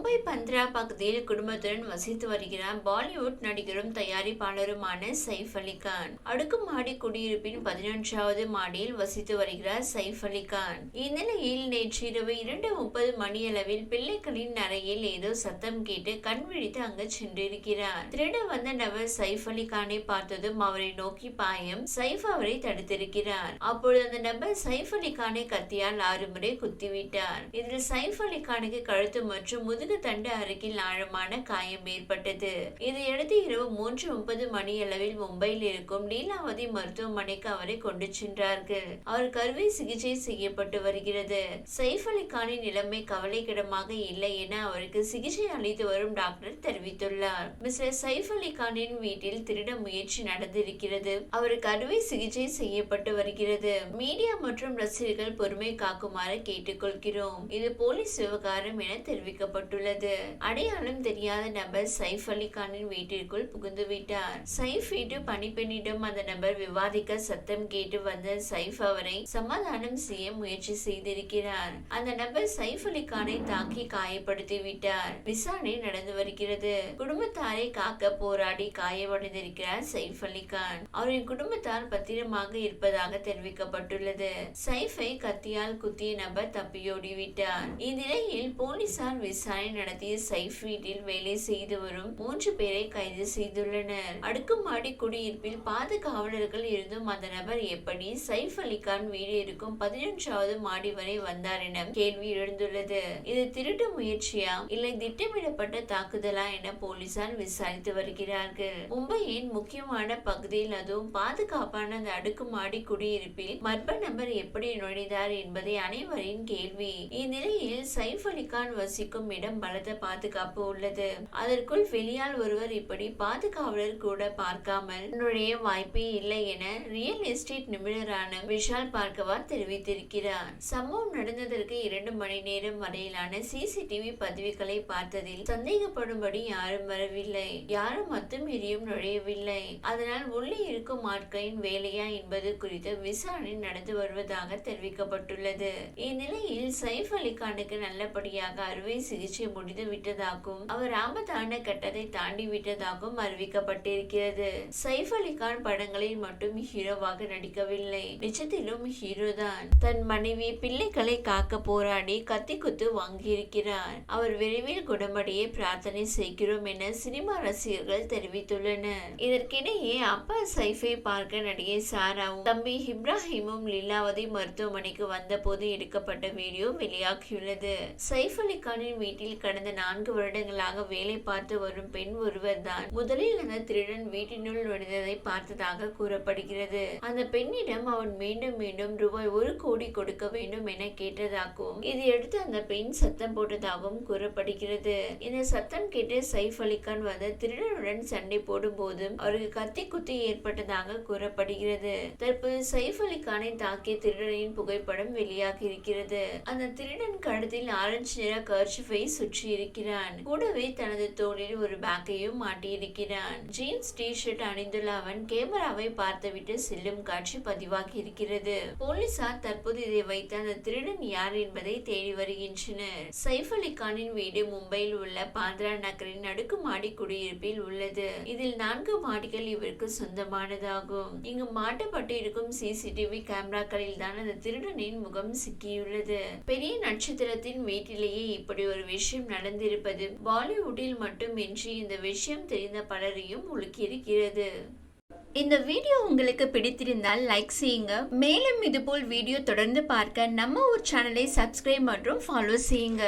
மும்பை பந்த்ரா பகுதியில் குடும்பத்துடன் வசித்து வருகிறார் பாலிவுட் நடிகரும் தயாரிப்பாளருமான சைஃப் அலி கான். அடுக்குமாடி குடியிருப்பின் பதினொன்றாவது மாடியில் வசித்து வருகிறார் சைஃப் அலி கான். இந்நிலையில் நேற்று இரவு இரண்டு முப்பது மணியளவில் பிள்ளைகளின் அறையில் ஏதோ சத்தம் கேட்டு கண் விழித்து அங்கு சென்றிருக்கிறார். திருட வந்த நபர் சைஃப் அலி கானை பார்த்ததும் அவரை நோக்கி பாயம் சைஃப் அவரை தடுத்திருக்கிறார். அப்பொழுது அந்த நபர் சைஃப் அலி கானை கத்தியால் ஆறு முறை குத்திவிட்டார். இதில் சைஃப் அலி கானுக்கு கழுத்து மற்றும் முதுகு தண்டு அருகில் ஆழமான காயம் ஏற்பட்டது. இதையடுத்து இரவு மூன்று முப்பது மணி அளவில் மும்பையில் இருக்கும் லீலாவதி மருத்துவமனைக்கு அவரை கொண்டு சென்றார்கள். அவர் கருவை சிகிச்சை செய்யப்பட்டு வருகிறது. சைஃப் அலி கானின் நிலைமை கவலைக்கிடமாக இல்லை என அவருக்கு சிகிச்சை அளித்து வரும் டாக்டர் தெரிவித்துள்ளார். மிஸ்டர் சைஃப் அலி கானின் வீட்டில் திருட முயற்சி நடந்திருக்கிறது. அவருக்கு அறுவை சிகிச்சை செய்யப்பட்டு வருகிறது. மீடியா மற்றும் ரசிகர்கள் பொறுமை காக்குமாறு கேட்டுக்கொள்கிறோம். இது போலீஸ் விவகாரம் என தெரிவிக்கப்பட்டுள்ளது. உள்ளது. அடையாளம் தெரியாத நபர் சைஃப் அலி கானின் வீட்டிற்குள் புகுந்து விட்டார். சைஃப் வீட்டு பணிப்பெண்ணிடம் அந்த நபர் விவாதிக்க சத்தம் கேட்டு வந்த சைஃப் அவரை சமாதானம் செய்ய முயற்சி செய்திருக்கிறார். அந்த நபர் சைஃப் அலி கானை தாக்கி காயப்படுத்தி விட்டார். விசாரணை நடந்து வருகிறது. குடும்பத்தாரை காக்க போராடி காயமடைந்திருக்கிறார் சைஃப் அலி கான் அவரின் குடும்பத்தார் பத்திரமாக இருப்பதாக தெரிவிக்கப்பட்டுள்ளது. சைஃபை கத்தியால் குத்திய நபர் தப்பியோடி விட்டார் இந்நிலையில் போலீசார் விசாரணை நடத்திய சைஃப் வீட்டில் வேலை செய்து வரும் மூன்று பேரை கைது செய்துள்ளனர். அடுக்குமாடி குடியிருப்பில் பாதுகாவலர்கள் இருந்தும் அந்த நபர் எப்படி சைஃப் அலிகான் வீடு இருக்கும் பதினொன்றாவது மாடி வரை வந்தார் என கேள்வி எழுந்துள்ளது. இது திருட்டு முயற்சியா? இல்லை திட்டமிடப்பட்ட தாக்குதலா என போலீசார் விசாரித்து வருகிறார்கள். மும்பையின் முக்கியமான பகுதியில் அதுவும் பாதுகாப்பான அந்த அடுக்குமாடி குடியிருப்பில் மர்ம நபர் எப்படி நுழைந்தார் என்பதை அனைவரின் கேள்வி. இந்நிலையில் சைஃப் அலிகான் வசிக்கும் இடம் பலத்த பாதுகாப்பு உள்ளது. அதற்குள் வெளியால் ஒருவர் இப்படி பாதுகாவலர் கூட பார்க்காமல் நுழைய வாய்ப்பே இல்லை என ரியல் எஸ்டேட் நிபுணரான விஷால் பார்க்கவா தெரிவித்திருக்கிறார். சம்பவம் நடந்ததற்கு இரண்டு மணி நேரம் வரையிலான சிசிடிவி பதிவுகளை பார்த்ததில் சந்தேகப்படும்படி யாரும் வரவில்லை. யாரும் அத்துமீறியும் நுழையவில்லை. அதனால் உள்ளே இருக்கும் ஆட்களின் வேலையா என்பது குறித்து விசாரணை நடந்து வருவதாக தெரிவிக்கப்பட்டுள்ளது. இந்நிலையில் சைஃப் அலிகானுக்கு நல்லபடியாக அறுவை சிகிச்சை முடிந்து விட்டதாகவும் அவர் ஆபத்தான கட்டத்தை தாண்டி விட்டதாகவும் அறிவிக்கப்பட்டிருக்கிறது. சைஃப் அலிகான் படங்களில் மட்டும் ஹீரோவாக நடிக்கவில்லை. நிஜத்திலும் ஹீரோ தான். தன் மனைவி பிள்ளைகளை காக்க போராடி கத்தி குத்து வாங்கியிருக்கிறார். அவர் விரைவில் குணமடைய பிரார்த்தனை செய்கிறோம் என சினிமா ரசிகர்கள் தெரிவித்துள்ளனர். இதற்கிடையே அப்பா சைஃபை பார்க்க நடிகை சாராவும் தம்பி இப்ராஹிமும் லீலாவதி மருத்துவமனைக்கு வந்தபோது எடுக்கப்பட்ட வீடியோ வெளியாகியுள்ளது. சைஃப் அலிகானின் வீட்டில் வீட்டில் கடந்த நான்கு வருடங்களாக வேலை பார்த்து வரும் பெண் ஒருவர் தான் முதலில் அந்த திருடன் வீட்டினுள் நுழைந்ததை பார்த்ததாக கூறப்படுகிறது. அந்த பெண்ணிடம் அவன் மீண்டும் மீண்டும் ரூபாய் ஒரு கோடி கொடுக்க வேண்டும் என கேட்டதாகவும் இதையடுத்து அந்த பெண் சத்தம் போட்டதாகவும் கூறப்படுகிறது. இந்த சத்தம் கேட்டு சைஃப் அலிகான் வந்து திருடனுடன் சண்டை போடும் போதும் அவருக்கு கத்தி குத்தி ஏற்பட்டதாக கூறப்படுகிறது. தற்போது சைஃப் அலிகானை தாக்கிய திருடனின் புகைப்படம் வெளியாகி இருக்கிறது. அந்த திருடன் கழுத்தில் ஆரஞ்சு நிற கர்ச்சிஃபை சுற்றி இருக்கிறான் கூடவே தனது தோளில் ஒரு பேக்கையும் மாட்டியிருக்கிறான். ஜீன்ஸ் டி ஷர்ட் அணிந்துள்ள அவன் கேமராவை பார்த்துவிட்டு செல்லும் காட்சி பதிவாகி இருக்கிறது. போலீசார் தற்போது இதை வைத்து அந்த திருடன் யார் என்பதை தேடி வருகின்றனர். சைஃப் அலி கானின் வீடு மும்பையில் உள்ள பாந்த்ரா நகரின் நடுக்குமாடி குடியிருப்பில் உள்ளது. இதில் நான்கு மாடிகள் இவருக்கு சொந்தமானதாகும். இங்கு மாட்டப்பட்டு இருக்கும் சிசிடிவி கேமராக்களில் தான் அந்த திருடனின் முகம் சிக்கியுள்ளது. பெரிய நட்சத்திரத்தின் வீட்டிலேயே இப்படி ஒரு விஷயம் விஷயம் நடந்திருப்பது பாலிவுட்டில் மட்டுமின்றி இந்த விஷயம் தெரிந்த பலரையும் உலுக்கியிருக்கிறது. இந்த வீடியோ உங்களுக்கு பிடித்திருந்தால் லைக் செய்யுங்க. மேலும் இதுபோல் வீடியோ தொடர்ந்து பார்க்க நம்ம ஒரு சேனலை சப்ஸ்கிரைப் மற்றும் ஃபாலோ செய்யுங்க.